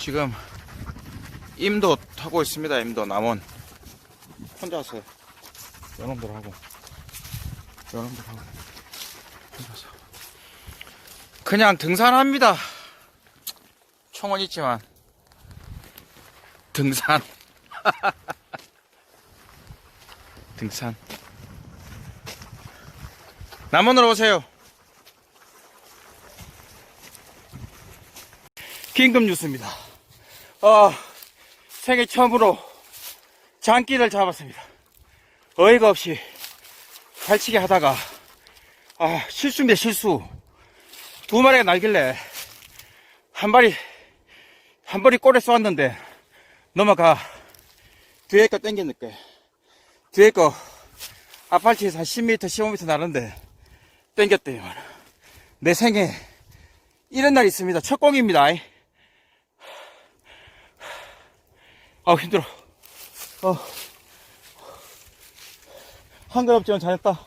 지금 임도 타고 있습니다. 임도 남원 혼자서 연놈들 하고 연놈들 하고 혼자서 그냥 등산합니다. 총은 있지만 등산 등산 남원으로 오세요. 긴급 뉴스입니다. 아, 생애 처음으로 장기를 잡았습니다. 어이가 없이 발치기 하다가, 아, 실수입니다, 실수. 두 마리가 날길래, 한 마리, 한 마리 꼬리 쏘았는데, 넘어가, 뒤에 거 땡겼는데, 뒤에 거, 아팔치에서 한 10m, 15m 나는데, 땡겼대요. 내 생에, 이런 날이 있습니다. 첫 공입니다. 아 힘들어. 어. 한글 없지만 잘했다.